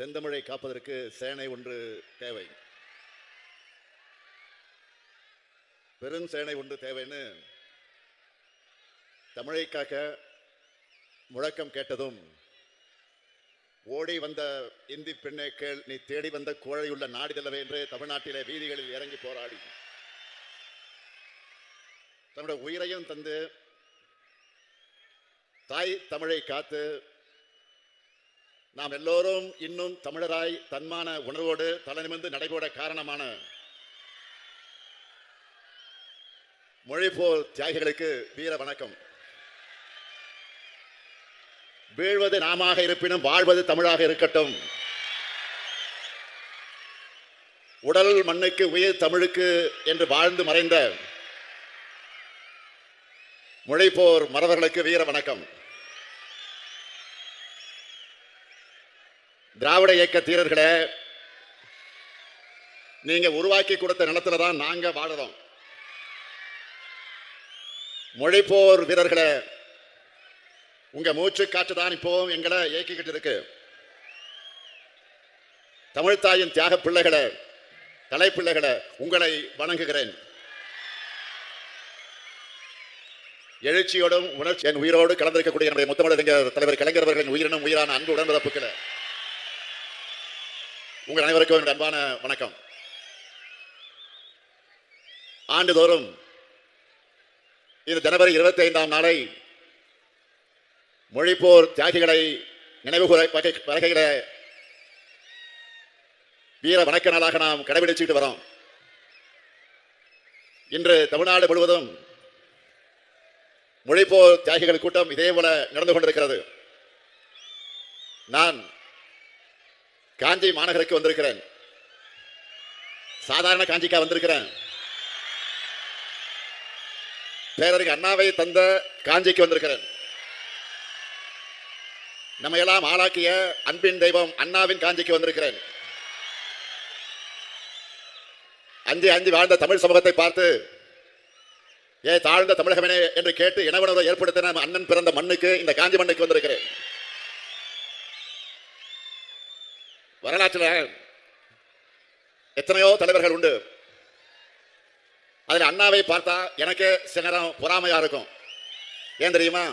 செந்தமிழை காப்பதற்கு சேனை ஒன்று தேவை. பெரும் சேனை ஒன்று தேவைன்னு தமிழை காக்க முழக்கம் கேட்டதும் ஓடி வந்த இந்தி பெண்ணே கேள் நீ தேடி வந்த கோழையுள்ள நாடிதல்லவே என்று தமிழ்நாட்டிலே வீதிகளில் இறங்கி போராடி. தன்னுடைய உயிரையும் தந்து தாய் தமிழை காத்து நாம் எல்லோரும் இன்னும் தமிழராய் தன்மான உணர்வோடு தலைநிமிர்ந்து நடைபோட காரணமான மொழிபோல் தியாகிகளுக்கு வீர வணக்கம். வீழ்வது நாமாக இருப்பினும் வாழ்வது தமிழாக இருக்கட்டும். உடல் மண்ணுக்கு உயிர் தமிழுக்கு என்று வாழ்ந்து மறைந்த மொழிப்போர் மறவர்களுக்கு வீர வணக்கம். திராவிட இயக்க தீரர்களே நீங்க உருவாக்கி கொடுத்த நிலத்துல தான் நாங்க வாழறோம். மொழிப்போர் வீரர்களே உங்க மூச்சு காற்று தான் இப்போ எங்களை இயக்கிக்கிட்டு இருக்கு. தமிழ்தாயின் தியாக பிள்ளைகளை தலைப்பிள்ளைகளை உங்களை வணங்குகிறேன். எழுச்சியோடும் உணர்ச்சி என் உயிரோடு கலந்திருக்கக்கூடிய நம்முடைய முத்தமிழறிஞர் தலைவர் கலைஞரவர்களின் உயிரினும் உயிரான அன்பு உடன்பிறப்புகளை. உங்கள் அனைவருக்கும் என்னுடைய அன்பான வணக்கம். ஆண்டுதோறும் இந்த ஜனவரி இருபத்தி ஐந்தாம் நாளை மொழிப்போர் தியாகிகளை நினைவு வகைகிற வீர வணக்க நாளாக நாம் கடைபிடிச்சுட்டு வரோம். இன்று தமிழ்நாடு முழுவதும் மொழிப்போர் தியாகிகள் கூட்டம் இதே போல நடந்து கொண்டிருக்கிறது. நான் காஞ்சி மாநகருக்கு வந்திருக்கிறேன். சாதாரண காஞ்சிக்கா வந்திருக்கிறேன். பேரறிஞர் அண்ணாவை தந்த காஞ்சிக்கு வந்திருக்கிறேன். நம்ம எல்லாம் ஆளாக்கிய அன்பின் தெய்வம் அண்ணாவின் காஞ்சிக்கு வந்திருக்கிறேன். அஞ்சு அஞ்சு வாழ்ந்த தமிழ் சமூகத்தை பார்த்து ஏ தாழ்ந்த தமிழகமே என்று கேட்டு இனவனரை ஏற்படுத்தின நம்ம அண்ணன் பிறந்த மண்ணுக்கு இந்த காஞ்சி மண்ணுக்கு வந்திருக்கிறேன். வரலாற்றில் எத்தனையோ தலைவர்கள் உண்டு. அதில் அண்ணாவை பார்த்தா எனக்கு சில நேரம் பொறாமையாக இருக்கும். ஏன் தெரியுமா?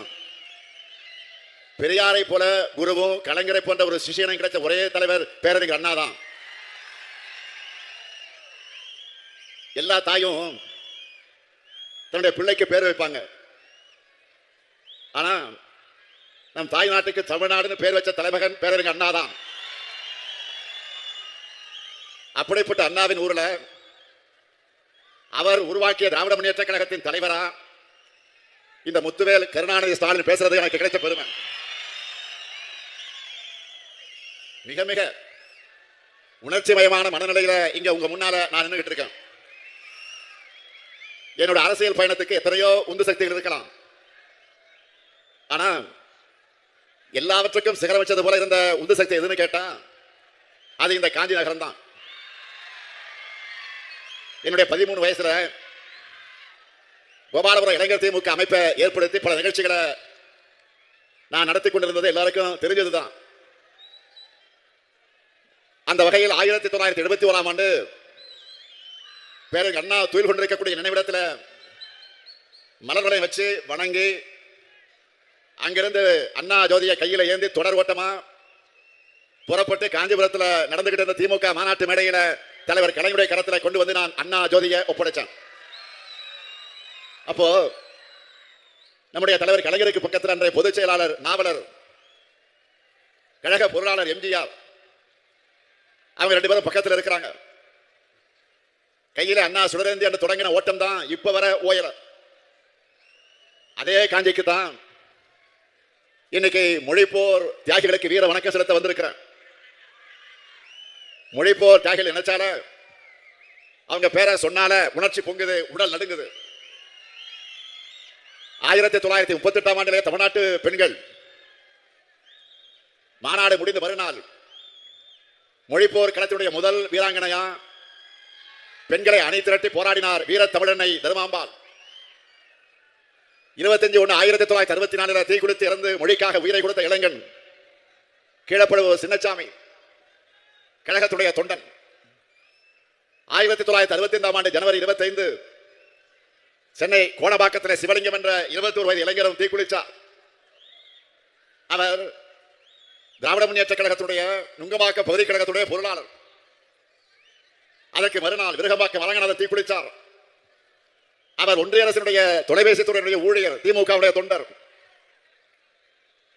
பெரியாரை போல குருவும் கலைஞரை போன்ற ஒரு சிஷியனும் கிடைச்ச ஒரே தலைவர் பேரறிஞர் அண்ணா தான். எல்லா தாயும் தன்னுடைய பிள்ளைக்கு பேர் வைப்பாங்க. ஆனா நம் தாய் நாட்டுக்கு தமிழ்நாடுன்னு பேர் வச்ச தலைமகன் பேரறிஞர் அண்ணா தான். அப்படிப்பட்ட அண்ணாவின் ஊரில் அவர் உருவாக்கிய திராவிட முன்னேற்ற கழகத்தின் தலைவரா இந்த முத்துவேல் கருணாநிதி ஸ்டாலின் பேசுறது எனக்கு கிடைத்த பெருமை. மிக மிக உணர்ச்சி மயமான மனநிலையில இங்க உங்க முன்னால நான் நின்றுகிட்டு இருக்கேன். என்னோட அரசியல் பயணத்துக்கு எத்தனையோ உந்து சக்திகள் இருக்கலாம். ஆனா எல்லாவற்றுக்கும் சிகரம் வச்சது போல இருந்த உந்து சக்தி எதுன்னு கேட்டா அது இந்த காஞ்சி நகரம் தான் என்னுடைய பதிமூணு வயசுல கோபாலபுரம் இளைஞர் திமுக அமைப்பை ஏற்படுத்தி பல நிகழ்ச்சிகளை நான் நடத்தி கொண்டிருந்தது எல்லாருக்கும் தெரிஞ்சதுதான். அந்த வகையில் ஆயிரத்தி தொள்ளாயிரத்தி எழுபத்தி ஓராம் ஆண்டு பேரங்க அண்ணா துயில் கொண்டிருக்கக்கூடிய நினைவிடத்தில் மலர்களை வச்சு வணங்கி அங்கிருந்து அண்ணா ஜோதியை கையில் ஏந்தி தொடர் ஓட்டமா புறப்பட்டு காஞ்சிபுரத்தில் நடந்துகிட்டு இருந்த திமுக மாநாட்டு மேடையில் தலைவர் கலைஞருடைய கரத்தில் கொண்டு வந்து நான் அண்ணா ஜோதியை ஒப்படைச்சேன். அப்போ நம்முடைய தலைவர் கலைஞருக்கு பக்கத்தில் அன்றைய பொதுச் செயலாளர் நாவலர் கழக பொருளாளர் எம்ஜிஆர் அவங்க ரெண்டு பேரும் பக்கத்தில் இருக்கிறாங்க. கையில் அண்ணா சுடரேந்தி என்று தொடங்கின ஓட்டம் தான் இப்போ வர ஓயல. அதே காஞ்சிக்கு தான் இன்னைக்கு மொழிப்போர் தியாகிகளுக்கு வீர வணக்கம் செலுத்த வந்திருக்கிறேன் மொழிப்போர் தியாகிகள் நினைச்சால அவங்க பேரை சொன்னால உணர்ச்சி பொங்குது உடல் நடுங்குது. ஆயிரத்தி தொள்ளாயிரத்தி முப்பத்தி எட்டாம் ஆண்டிலே தமிழ்நாட்டு பெண்கள் மாநாடு முடிந்து மறுநாள் மொழிப்போர் களத்தினுடைய முதல் வீராங்கனையா பெண்களை அணி திரட்டி போராடினார் வீர தமிழனை தருமாம்பாள். இருபத்தஞ்சு ஒன்று ஆயிரத்தி தொள்ளாயிரத்தி அறுபத்தி நாலுல தீ குளித்து இறந்து மொழிக்காக உயிரை கொடுத்த இளைஞன் கீழப்படுவோர் சின்னச்சாமி. கழகத்துடைய தொண்டன். ஆயிரத்தி தொள்ளாயிரத்தி அறுபத்தி ஐந்தாம் ஆண்டு ஜனவரி இருபத்தி ஐந்து சென்னை கோணபாக்கத்திலே சிவலிங்கம் என்ற இருபத்தி ஒரு வயது இளைஞரும் தீக்குளிச்சார். அவர் திராவிட முன்னேற்ற கழகத்துடைய நுங்கமாக்க பகுதி கழகத்துடைய பொருளாளர். அதற்கு மறுநாள் விருகமாக்க வழங்கினார் தீக்குளித்தார் அவர் ஒன்றிய அரசினுடைய தொலைபேசி துறையினுடைய ஊழியர் திமுகவுடைய தொண்டர்.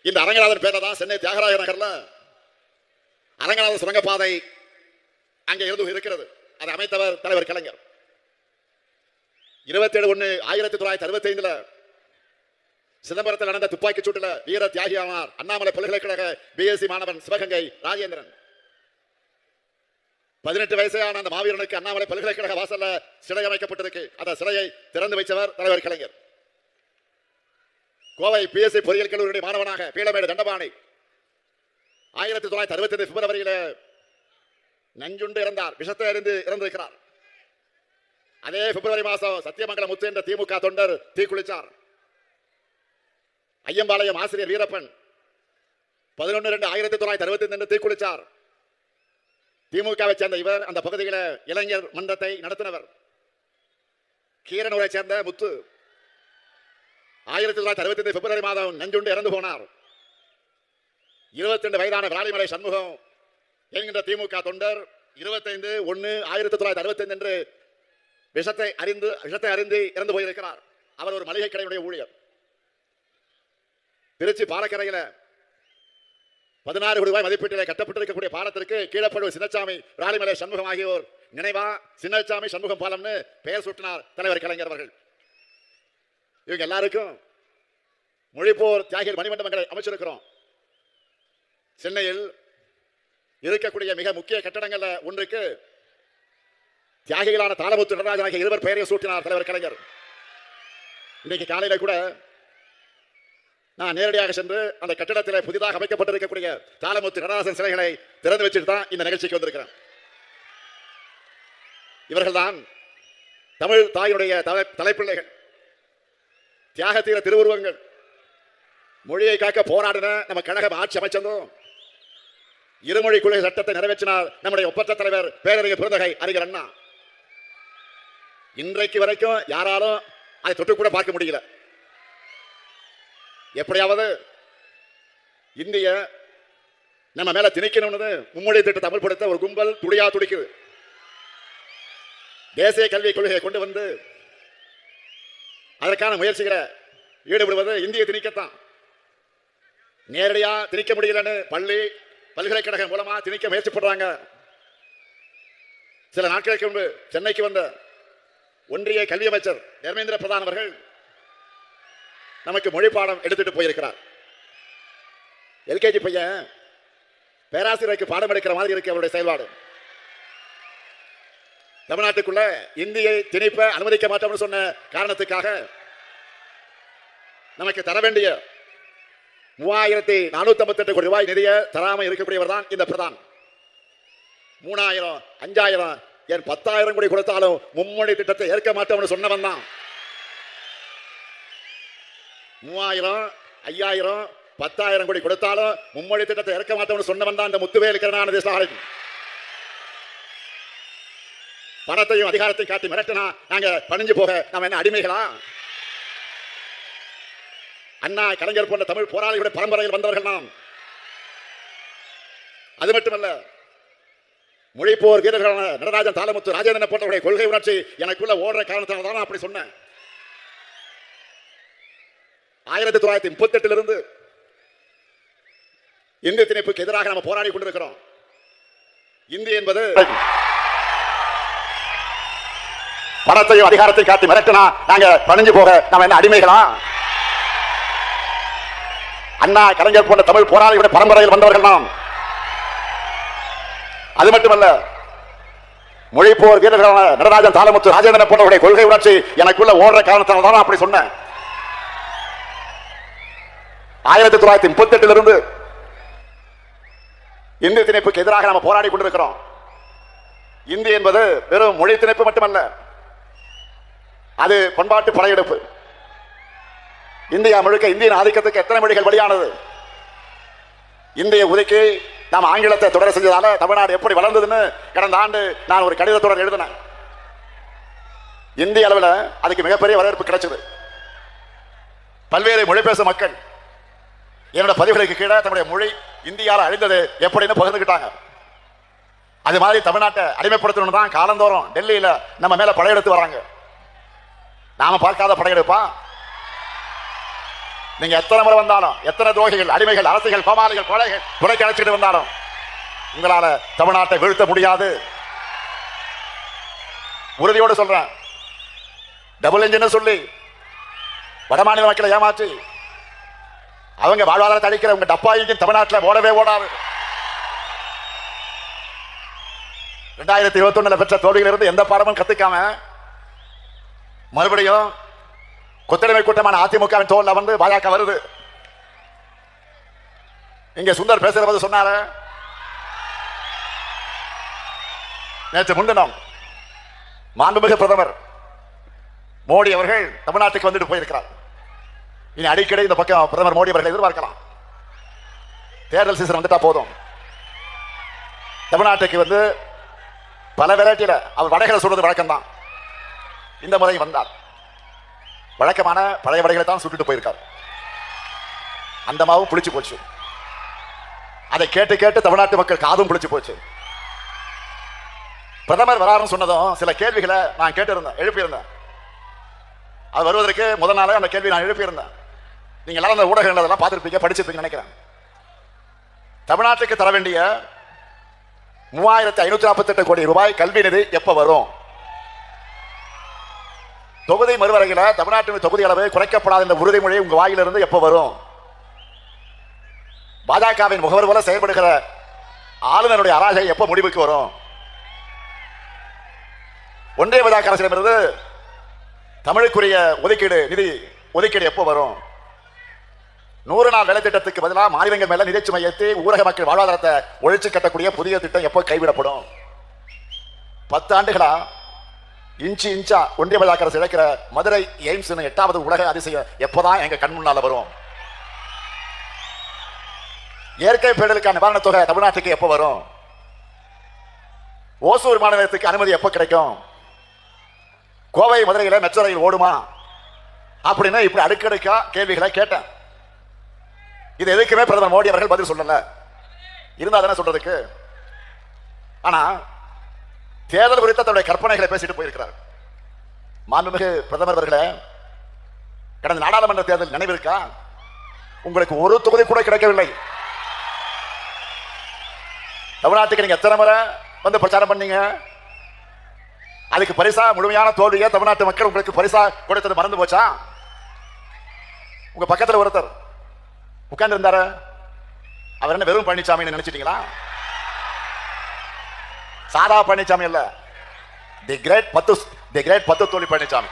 இந்த அரங்கநாதன் பேர்ல தான் சென்னை தியாகராய நகரில் அரங்கநாத சுரங்கப்பாதை அங்கே இருந்து இருக்கிறது. அதை அமைத்தவர் தலைவர் கலைஞர். இருபத்தி ஏழு ஒண்ணு ஆயிரத்தி தொள்ளாயிரத்தி அறுபத்தி ஐந்துல சிதம்பரத்தில் நடந்த துப்பாக்கி சூட்டுல வீர தியாகியானார் அண்ணாமலை பல்கலைக்கழக பிஎஸ்சி மாணவன் சிவகங்கை ராஜேந்திரன். பதினெட்டு வயசான அந்த மாவீரனுக்கு அண்ணாமலை பல்கலைக்கழக வாசல்ல சிலை அமைக்கப்பட்டிருக்கு. அந்த சிலையை திறந்து வைத்தவர் தலைவர் கலைஞர். கோவை பிஎஸ்சி பொறியியல் கல்லூரியுடைய மாணவனாக பீளமேடு தண்டபாணி. ஆயிரத்தி தொள்ளாயிரத்தி அறுபத்தி ஐந்து பிப்ரவரியில் நஞ்சுண்டு இறந்தார். விஷத்தை அறிந்து இறந்திருக்கிறார். அதே பிப்ரவரி மாதம் சத்தியமங்கலம் முத்து என்ற திமுக தொண்டர் தீக்குளிச்சார் ஐயம்பாளையம் ஆசிரியர் வீரப்பன் பதினொன்று ரெண்டு ஆயிரத்தி தொள்ளாயிரத்தி அறுபத்தி ஐந்து தீக்குளிச்சார் திமுகவை சேர்ந்த இவர் அந்த பகுதியில் இளைஞர் மன்றத்தை நடத்தினவர். கீரனூரை சேர்ந்த முத்து ஆயிரத்தி தொள்ளாயிரத்தி அறுபத்தி ஐந்து பிப்ரவரி மாதம் நஞ்சுண்டு இறந்து போனார். இருபத்தி ரெண்டு வயதான விராலிமலை சண்முகம் என்கின்ற திமுக தொண்டர் இருபத்தைந்து ஒன்னு ஆயிரத்தி தொள்ளாயிரத்தி அறுபத்தி என்று விஷத்தை அறிந்து விஷத்தை அறிந்து இறந்து போயிருக்கிறார். அவர் ஒரு மளிகை கடையுடைய ஊழியர். திருச்சி பாலக்கரையில் பதினாறு கோடி ரூபாய் மதிப்பீட்டில் கட்டப்பட்டிருக்கக்கூடிய பாலத்திற்கு கீழப்படுவது சின்னச்சாமி ராலிமலை சண்முகம் ஆகியோர் நினைவா? சின்னச்சாமி சண்முகம் பாலம்னு பெயர் சூட்டினார் தலைவர் கலைஞர் அவர்கள். இவங்க எல்லாருக்கும் மொழிப்போர் தியாகிகள் மணிமண்டபங்களை அமைச்சிருக்கிறோம். சென்னையில் இருக்கக்கூடிய மிக முக்கிய கட்டடங்கள்ல ஒன்றுக்கு தியாகிகளான தாளமுத்து நடராஜனாக ஆகிய இருவர் பெயரையும் சூட்டினார் தலைவர் கலைஞர். இன்றைக்கு காலையில கூட நான் நேரடியாக சென்று அந்த கட்டிடத்தில் புதிதாக அமைக்கப்பட்டிருக்கக்கூடிய தாளமுத்து நடராஜன் சிலைகளை திறந்து வச்சுட்டு தான் இந்த நிகழ்ச்சிக்கு வந்திருக்கிறேன். இவர்கள்தான் தமிழ் தாயுடைய தலை தலைப்பிள்ளைகள். தியாகத்தீர திருவுருவங்கள். மொழியை காக்க போராடின நம்ம கழகம் ஆட்சி அமைச்சதும் இருமொழி கொள்கை சட்டத்தை நிறைவேற்றினார் நம்முடைய ஒப்பற்ற தலைவர் பேரறிஞர் பிறந்தகை அறிஞர் அண்ணா. இன்றைக்கு வரைக்கும் யாராலும் அதை தொட்டு கூட பார்க்க முடியல. எப்படியாவது இந்திய நம்ம மேல திணிக்கணும்னு மும்மொழி திட்டத்தை அமல்படுத்த ஒரு கும்பல் துடியா துடிக்குது. தேசிய கல்விக் கொள்கையை கொண்டு வந்து அதற்கான முயற்சிகளை ஈடுபடுவது இந்திய திணிக்கத்தான். நேரடியா திணிக்க முடியலன்னு பள்ளி பல்கலைக்கழகம் மூலமா திணிக்க முயற்சிப்படுறாங்க. சில நாட்களுக்கு முன்பு சென்னைக்கு வந்த ஒன்றிய கல்வி அமைச்சர் தர்மேந்திர பிரதான் அவர்கள் நமக்கு மொழி பாடம் எடுத்துட்டு போயிருக்கிறார். எல்கேஜி பையன் பேராசிரியருக்கு பாடம் எடுக்கிற மாதிரி இருக்கு அவருடைய செயல்பாடு. தமிழ்நாட்டுக்குள்ள இந்தியை திணிப்ப அனுமதிக்க மாட்டோம்னு சொன்ன காரணத்துக்காக நமக்கு தர வேண்டிய மூவாயிரத்தி நானூத்தி ஐம்பத்தி எட்டு கோடி ரூபாய் நிதியை தராமல் இருக்கக்கூடியவர் தான் இந்த பிரதான். மூணாயிரம் அஞ்சாயிரம் என் பத்தாயிரம் கோடி கொடுத்தாலும் மும்மொழி திட்டத்தை ஏற்க மாட்டோம்னு சொன்னவன் தான். மூவாயிரம் ஐயாயிரம் பத்தாயிரம் கோடி கொடுத்தாலும் மும்மொழி திட்டத்தை ஏற்க மாட்டோம்னு சொன்னவன் தான் இந்த முத்துவேல் கருணாநிதி ஸ்டாலின். பணத்தையும் அதிகாரத்தையும் காட்டி மிரட்டினா நாங்க பணிஞ்சு போக நாம என்ன அடிமைகளா? அண்ணா கலைஞர் போன்ற தமிழ் போராளிகளுடைய பரம்பரையில் வந்தவர்கள் நாம். அது மட்டுமல்ல மொழிப்போர் வீரர்களான நடராஜன் தாலமுத்து ராஜேந்திரன் போன்றவருடைய கொள்கை உணர்ச்சி எனக்குள்ள ஓடுற காரணத்தால் தான் நான் அப்படி சொன்னேன். ஆயிரத்தி தொள்ளாயிரத்தி முப்பத்தி எட்டிலிருந்து இந்திய திணிப்புக்கு எதிராக நம்ம போராடி கொண்டிருக்கிறோம். இந்தி என்பது பணத்தையும் அதிகாரத்தையும் காட்டி மிரட்டினா நாங்க பணிஞ்சு போக நாம என்ன அடிமைகளா? அண்ணா கலைஞர் போன்ற தமிழ் போராளிகளுடைய பரம்பரையில் வந்தவர்கள் நாம். அது மட்டுமல்ல மொழிப்போர் வீரர்களான நடராஜன் தாலமுத்து ராஜேந்திரன் போன்றவருடைய கொள்கை உணர்ச்சி எனக்குள்ள ஓடுற காரணத்தால் தான் அப்படி சொன்னேன். ஆயிரத்தி தொள்ளாயிரத்தி முப்பத்தி எட்டுல இருந்து இந்திய திணிப்புக்கு எதிராக நம்ம போராடி கொண்டிருக்கிறோம். இந்தி என்பது வெறும் மொழி திணிப்பு மட்டுமல்ல அது பண்பாட்டு படையெடுப்பு. இந்தியா முழுக்க இந்தியன் ஆதிக்கத்துக்கு எத்தனை மொழிகள் வெளியானது? இந்திய உதைக்கு நாம் ஆங்கிலத்தை தொடர செஞ்சதால தமிழ்நாடு எப்படி வளர்ந்ததுன்னு கடந்த ஆண்டு நான் ஒரு கடித தொடர் எழுதினேன். இந்திய அளவில் அதுக்கு மிகப்பெரிய வரவேற்பு கிடைச்சது. பல்வேறு மொழி பேசும் மக்கள் என்னோட பதிவுகளுக்கு கீழே தன்னுடைய மொழி இந்தியாவில் அழிந்தது எப்படின்னு பகிர்ந்துக்கிட்டாங்க அது மாதிரி தமிழ்நாட்டை அடிமைப்படுத்தணும் தான் காலந்தோறும் டெல்லியில நம்ம மேல படையெடுத்து வராங்க. நாம பார்க்காத படையெடுப்பா நீங்க எத்தனை முறை வந்தாலும் எத்தனை துரோகிகள் அடிமைகள் அரசுகள் கோமாளிகள் கொலைகள் துணை கிடைச்சிட்டு வந்தாலும் உங்களால தமிழ்நாட்டை வீழ்த்த முடியாது. உறுதியோடு சொல்றேன். டபுள் இன்ஜின் சொல்லி வடமாநில மக்களை ஏமாற்றி அவங்க வாழ்வாதாரத்தை அழிக்கிற உங்க டப்பா இன்ஜின் தமிழ்நாட்டில் ஓடவே ஓடாது. ரெண்டாயிரத்தி இருபத்தி ஒண்ணுல பெற்ற தோல்வியிலிருந்து எந்த பாடமும் கத்துக்காம மறுபடியும் கொத்தடிமை கூட்டமான அதிமுகவின் தோல்ல வந்து பாஜக வருது. இங்க சுந்தர் பேசுற போது சொன்னாரு? நேற்று முன்தினம் மாண்புமிகு பிரதமர் மோடி அவர்கள் தமிழ்நாட்டுக்கு வந்துட்டு போயிருக்கிறார். இனி அடிக்கடி இந்த பக்கம் பிரதமர் மோடி அவர்களை எதிர்பார்க்கலாம். தேர்தல் சீசன் வந்துட்டா போதும். தமிழ்நாட்டுக்கு வந்து பல வெரைட்டியில் அவர் வடைகளை சொல்றது வழக்கம் தான் இந்த முறை வந்தார். வழக்கமான பழைய வடைகளை தான் சுட்டுட்டு போயிருக்கார். அந்த மாவும் புளிச்சு போச்சு. அதை கேட்டு கேட்டு தமிழ்நாட்டு மக்கள் காதும் புளிச்சு போச்சு. பிரதமர் வராருன்னு சொன்னதும் சில கேள்விகளை நான் கேட்டிருந்தேன் எழுப்பியிருந்தேன். அது வருவதற்கு முதல் நாளே அந்த கேள்வி நான் எழுப்பியிருந்தேன். நீங்க எல்லாரும் அந்த ஊடகங்கள் அதெல்லாம் பார்த்துருப்பீங்க படிச்சிருப்பீங்கன்னு நினைக்கிறேன். தமிழ்நாட்டுக்கு தர வேண்டிய மூவாயிரத்தி ஐநூத்தி நாற்பத்தெட்டு கோடி ரூபாய் கல்வி நிதி எப்ப வரும்? தொகுதி மறுவரையில் தமிழ்நாட்டின் தொகுதி அளவு குறைக்கப்படாத இந்த உறுதிமொழி உங்க வாயிலிருந்து எப்போ வரும்? பாஜகவின் முகவர் போல செயல்படுகிற ஆளுநருடைய அராஜகம் எப்போ முடிவுக்கு வரும்? ஒன்றிய பாஜக அரசிடமிருந்து தமிழுக்குரிய ஒதுக்கீடு நிதி ஒதுக்கீடு எப்போ வரும்? நூறு நாள் வேலை திட்டத்துக்கு பதிலாக மாநிலங்கள் மேல நிதி சுமையேற்றி ஊரக மக்கள் வாழ்வாதாரத்தை ஒழிச்சு கட்டக்கூடிய புதிய திட்டம் எப்போ கைவிடப்படும்? பத்து ஆண்டுகளா இன்ச்சு இன்ச்சா ஒன்றிய பாஜக இழக்கிற மதுரை எய்ம்ஸ் எட்டாவது உலக அதிசயம் எப்போதான் எங்க கண் முன்னால வரும்? இயற்கை பேரலுக்கான நிவாரணத் தொகை தமிழ்நாட்டுக்கு எப்போ வரும்? ஓசூர் மாநிலத்துக்கு அனுமதி எப்போ கிடைக்கும்? கோவை மதுரையில் மெட்ரோ ரயில் ஓடுமா? அப்படின்னு இப்படி அடுக்கடுக்கா கேள்விகளை கேட்டேன். இது எதுக்குமே பிரதமர் மோடி அவர்கள் பதில் சொல்லல. இருந்தால் தானே சொல்றதுக்கு? ஆனால் தேர்தல் குறித்த தன்னுடைய கற்பனைகளை பேசிட்டு போயிருக்கிறார். மாண்புமிகு பிரதமர் அவர்களே கடந்த நாடாளுமன்ற தேர்தல் நினைவிருக்கா? உங்களுக்கு ஒரு தொகுதி கூட கிடைக்கவில்லை. தமிழ்நாட்டுக்கு நீங்க எத்தனை முறை வந்து பிரச்சாரம் பண்ணீங்க? அதுக்கு பரிசா முழுமையான தோல்வியை தமிழ்நாட்டு மக்கள் உங்களுக்கு பரிசா கொடுத்தது மறந்து போச்சா? உங்க பக்கத்தில் ஒருத்தர் உட்கார்ந்து இருந்தாரு அவர் என்ன வெறும் பழனிசாமி நினைச்சிட்டீங்களா? சாரா பழனிசாமி இல்ல. தி கிரேட் பத்து தி கிரேட் பத்து தோழி பழனிசாமி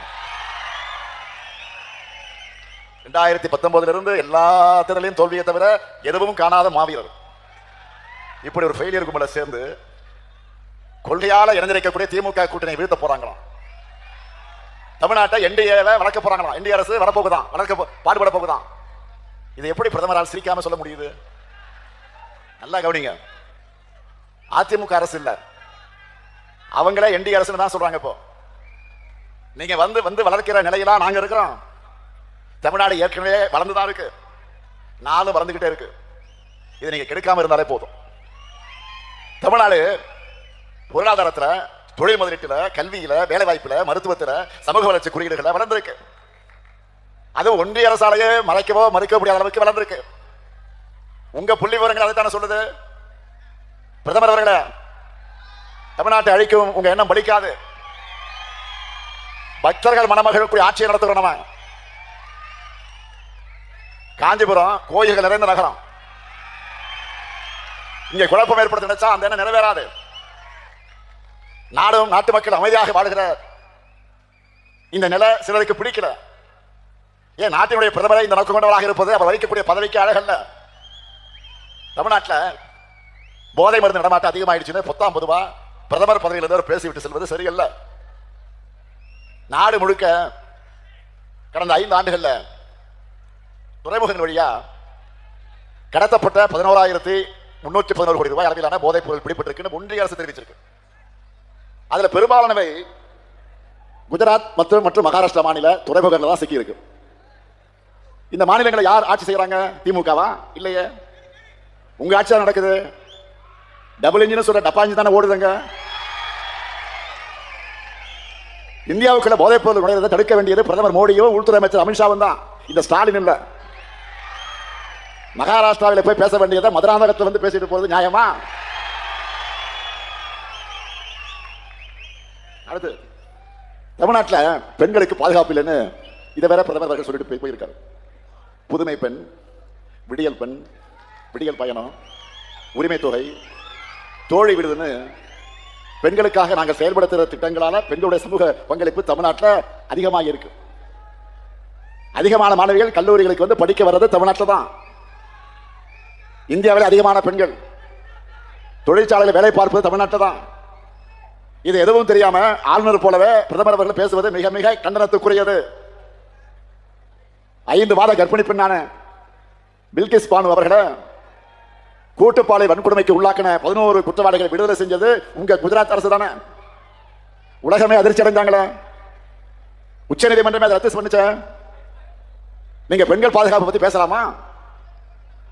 ரெண்டாயிரத்தி பத்தொன்பதுல இருந்து எல்லா தேர்தலையும் தோல்வியை தவிர எதுவும் காணாத மாவீரர். இப்படி ஒரு ஃபெயிலியர் கும்பல சேர்ந்து கொள்கையால இணைந்திருக்கக்கூடிய திமுக கூட்டணி வீழ்த்த போறாங்களாம். தமிழ்நாட்டை என்டிஏல வளர்க்க போறாங்களாம். இந்திய அரசு வரப்போகுதான். வளர்க்க பாடுபட போகுதான். இது எப்படி பிரதமரால் சிரிக்காம சொல்ல முடியுது? நல்லா கவனிங்க. அதிமுக அரசு இல்லை. அவங்களே என்டி அரசுன்னு தான் சொல்றாங்க இப்போ. நீங்க வந்து வந்து வளர்க்கிற நிலையில நாங்க இருக்கிறோம். தமிழ்நாடு ஏற்கனவே வளர்ந்துதான் இருக்கு. நாளும் வளர்ந்துகிட்டே இருக்கு. இதை நீங்க கெடுக்காம இருந்தாலே போதும். தமிழ்நாடு பொருளாதாரத்துல தொழில் முதலீட்டுல கல்வியில வேலை வாய்ப்புல மருத்துவத்துல சமூக வளர்ச்சி குறியீடுகளை வளர்ந்திருக்கு. அது ஒன்றிய அரசாலேயே மறைக்கவோ மறுக்க முடியாத அளவுக்கு வளர்ந்திருக்கு. உங்க புள்ளி விவரங்கள் அதைத்தானே சொல்லுது? பிரதமர் அவர்களே தமிழ்நாட்டை அழிக்கும் உங்க எண்ணம் பலிக்காது. பக்தர்கள் மணமகளுக்குரிய ஆட்சியை நடத்துகிறோம் நம்ம. காஞ்சிபுரம் கோயில்கள் நிறைந்த நகரம். இங்க குழப்பம் ஏற்படுத்த நினைச்சா அந்த எண்ணம் நிறைவேறாது. நாடும் நாட்டு மக்கள் அமைதியாக வாழ்கிற இந்த நிலை சிலருக்கு பிடிக்கல. ஏன் நாட்டினுடைய பிரதமரை இந்த நோக்கம் கொண்டவராக இருப்பது? அவர் வகிக்கக்கூடிய பதவிக்கு அழகல்ல. தமிழ்நாட்டில் போதை மருந்து நடமாட்டம் அதிகமாயிடுச்சுன்னு பத்தாம் பொதுவாக பிரதமர் பதவியில் இருந்தவர் பேசிவிட்டு செல்வது சரியல்ல. நாடு முழுக்க கடந்த ஐந்து ஆண்டுகள்ல துறைமுகங்கள் வழியா கடத்தப்பட்ட பதினோராயிரத்தி முன்னூற்றி பதினோரு கோடி ரூபாய் அளவிலான போதைப் பொருள் பிடிபட்டிருக்குன்னு ஒன்றிய அரசு தெரிவிச்சிருக்கு. அதுல பெரும்பாலானவை குஜராத் மற்றும் மற்றும் மகாராஷ்டிரா மாநில துறைமுகங்கள் தான் சிக்கியிருக்கு. இந்த மாநிலங்களை யார் ஆட்சி செய்யறாங்க? திமுகவா? இல்லையே. உங்க ஆட்சி தான் நடக்குது? டபுள் இன்ஜின் சொல்ற டப்பா தானே ஓடுதுங்க இந்தியாவுக்குள்ள போதைப் பொருள் நுழைவதை தடுக்க வேண்டியது பிரதமர் மோடியும் உள்துறை அமைச்சர் அமித்ஷாவும் தான். இந்த ஸ்டாலின் இல்ல. மகாராஷ்டிராவில் போய் பேச வேண்டியதை மதுராந்தகத்தில் வந்து பேசிட்டு போறது நியாயமா? அடுத்து தமிழ்நாட்டில் பெண்களுக்கு பாதுகாப்பு இல்லைன்னு இதை வேற பிரதமர் அவர்கள் சொல்லிட்டு போய் போயிருக்காரு. புதுமை பெண் விடியல் பெண் விடியல் பயணம் உரிமை தொகை தோழி விடுதுன்னு பெண்களுக்காக நாங்கள் செயல்படுத்துகிற திட்டங்களால் பெண்களுடைய சமூக பங்களிப்பு தமிழ்நாட்டில் அதிகமாக இருக்கு. அதிகமான மாணவிகள் கல்லூரிகளுக்கு வந்து படிக்க வர்றது தமிழ்நாட்டில் தான். இந்தியாவில் அதிகமான பெண்கள். தொழிற்சாலையில் வேலை பார்ப்பது தமிழ்நாட்டில் தான். இது எதுவும் தெரியாம ஆளுநர் போலவே பிரதமர் அவர்கள் பேசுவது மிக மிக கண்டனத்துக்குரியது. ஐந்து மாத கர்ப்பிணி பெண்ணான பில்கிஸ் பானு அவர்களை கூட்டுப்பாலை வன்கொடுமைக்கு உள்ளாக்கின பதினோரு குற்றவாளிகளை விடுதலை செஞ்சது உங்க குஜராத் அரசு தானே? உலகமே அதிர்ச்சி அடைஞ்சாங்களே. உச்ச நீதிமன்றமே அதை ரத்து பண்ணுச்ச. நீங்க பெண்கள் பாதுகாப்பு பத்தி பேசலாமா?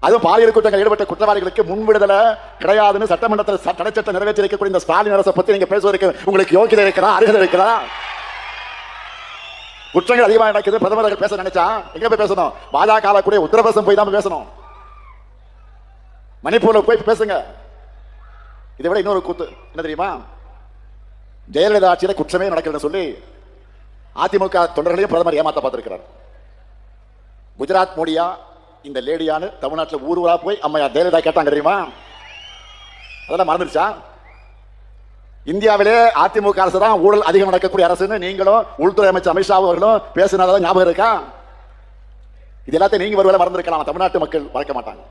அதுவும் பாலியல் குற்றங்கள் ஈடுபட்ட குற்றவாளிகளுக்கு முன் விடுதலை கிடையாதுன்னு சட்டமன்றத்தில் தடைச்சட்டம் தடை நிறைவேற்றி இருக்கக்கூடிய இந்த ஸ்டாலின் அரசை பத்தி நீங்க பேசுவதற்கு உங்களுக்கு யோகியதை இருக்கிறா அருகதை இருக்கிறா குற்றங்கள் அதிகமாக நடக்குது பிரதமர் பேச நினைச்சா? எங்க போய் பேசணும்? பாஜக கூடிய உத்தரப்பிரதேசம் போய் தான் பேசணும். மணிப்பூர்ல போய் பேசுங்க. இதை விட இன்னொரு கூத்து என்ன தெரியுமா? ஜெயலலிதா ஆட்சியில குற்றமே நடக்கிறதுன்னு சொல்லி அதிமுக தொண்டர்களையும் பிரதமர் ஏமாத்த பார்த்திருக்கிறார். குஜராத் மோடியா இந்த லேடியான்னு தமிழ்நாட்டில் ஊர் ஊரா போய் அம்மையா ஜெயலலிதா கேட்டாங்க தெரியுமா? அதெல்லாம் மறந்துருச்சா? இந்தியாவிலே அதிமுக அரசு தான் ஊழல் அதிகம் நடக்கக்கூடிய அரசுன்னு நீங்களும் உள்துறை அமைச்சர் அமித்ஷா அவர்களும் பேசினதான் ஞாபகம் இருக்கா? இது எல்லாத்தையும் நீங்க ஒருவேளை மறந்துருக்கலாம். தமிழ்நாட்டு மக்கள் மறக்க மாட்டாங்க.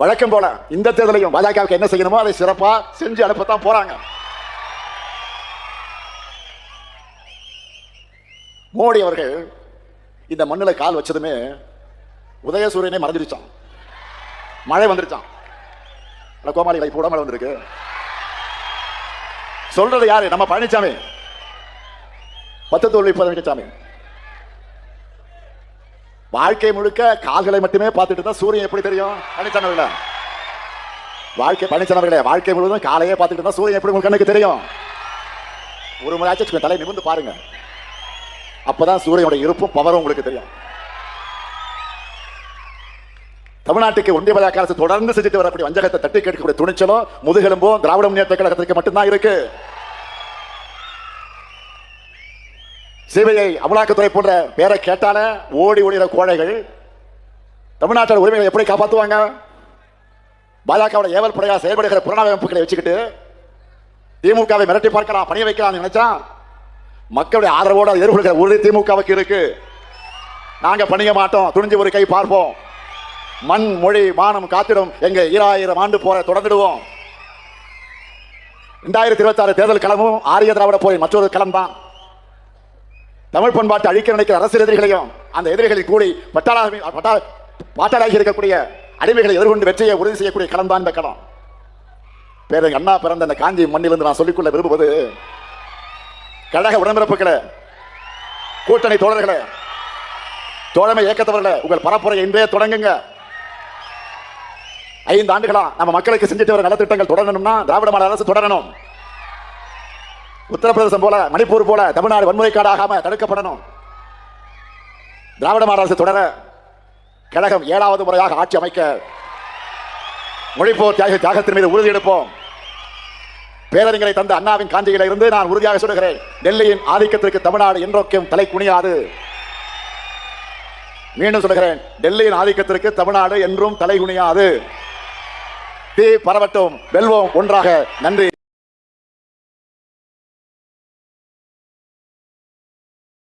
வழக்கம் போல இந்த தேர்தலையும் பாஜகவுக்கு என்ன செய்யணுமோ அதை சிறப்பா செஞ்சு அனுப்பத்தான் போறாங்க. மோடி அவர்கள் இந்த மண்ணுல கால் வச்சதுமே உதயசூரியனே மறைஞ்சிருச்சான் மழை வந்துருச்சான் கோமாளி கோமாளிகளை கூட மழை வந்திருக்கு. சொல்றது யாரு? நம்ம பழனிசாமி பத்து தோல்வி பழனிசாமி வாழ்க்கை முழுக்க கால்களை மட்டுமே பார்த்துட்டு தான் சூரியன் எப்படி தெரியும்? பழனிசாமி வாழ்க்கை பழனிசாமி வாழ்க்கை முழுவதும் காலையே பார்த்துட்டு தான் சூரியன் எப்படி உங்களுக்கு கண்ணுக்கு தெரியும்? ஒரு முறையாச்சும் தலை நிமிந்து பாருங்க. அப்பதான் சூரியனோட இருப்பும் பவரும் உங்களுக்கு தெரியும். தமிழ்நாட்டுக்கு ஒன்றிய பாஜக அரசு தொடர்ந்து செஞ்சுட்டு வரக்கூடிய வஞ்சகத்தை தட்டி கேட்கக்கூடிய துணிச்சலும் முதுகெலும்பும் திராவிட முன்னேற்ற கழகத்திற்கு மட்டும்தான் இருக்கு. சிபிஐ அமலாக்கத்துறை போன்ற பேரை கேட்டால ஓடி ஓடிற கோழைகள் தமிழ்நாட்டோட உரிமைகளை எப்படி காப்பாற்றுவாங்க பாஜகவோட ஏவல் படையாக செயல்படுகிற புறநானூறு வச்சுக்கிட்டு திமுகவை மிரட்டி பார்க்கலாம் பணிய வைக்கலாம் நினைச்சா மக்களுடைய ஆதரவோடு அதை எதிர்கொள்கிற உறுதி திமுகவுக்கு இருக்கு. நாங்க பணிய மாட்டோம் துணிஞ்சு ஒரு கை பார்ப்போம். மண் மொழி மானம் காத்திடும். எங்க ஈராயிரம் ஆண்டு போற தொடர்ந்துடுவோம். இரண்டாயிரத்தி இருபத்தி ஆறு தேர்தல் களமும் ஆரிய திராவிட போய் மற்றொரு களம் தான் தமிழ் பண்பாட்டை அழிக்க நினைக்கிற அரசியல் எதிரிகளையும் அந்த எதிரிகளில் கூடி பட்டாளாகி பட்டா பாட்டாளாகி இருக்கக்கூடிய அடிமைகளை எதிர்கொண்டு வெற்றியை உறுதி செய்யக்கூடிய கடன் தான் இந்த களம். பேரங்க அண்ணா பிறந்த அந்த காஞ்சி மண்ணிலிருந்து நான் சொல்லிக்கொள்ள விரும்புவது கழக உடன்பிறப்புகளை கூட்டணி தோழர்களே தோழமை இயக்கத்தவர்களே உங்கள் பரப்புரை இன்றே தொடங்குங்க. ஐந்து ஆண்டுகளா நம்ம மக்களுக்கு செஞ்சுட்டு வர நலத்திட்டங்கள் தொடரணும்னா திராவிட மாடல் அரசு தொடரணும். உத்தரப்பிரதேசம் போல மணிப்பூர் போல தமிழ்நாடு வன்முறை காடாகாம தடுக்கப்படணும். திராவிட மாடல் அரசு தொடர கழகம் ஏழாவது முறையாக ஆட்சி அமைக்க மொழிப்போர் தியாக தியாகத்தின் மீது உறுதி எடுப்போம். பேரறிஞரை தந்த அண்ணாவின் காஞ்சியில் இருந்து நான் உறுதியாக சொல்கிறேன் டெல்லியின் ஆதிக்கத்திற்கு தமிழ்நாடு என்றோக்கியம் தலை குனியாது. மீண்டும் சொல்கிறேன் டெல்லியின் ஆதிக்கத்திற்கு தமிழ்நாடு என்றும் தலை குனியாது. தீ பரவட்டும் வெல்வோம் ஒன்றாக. நன்றி.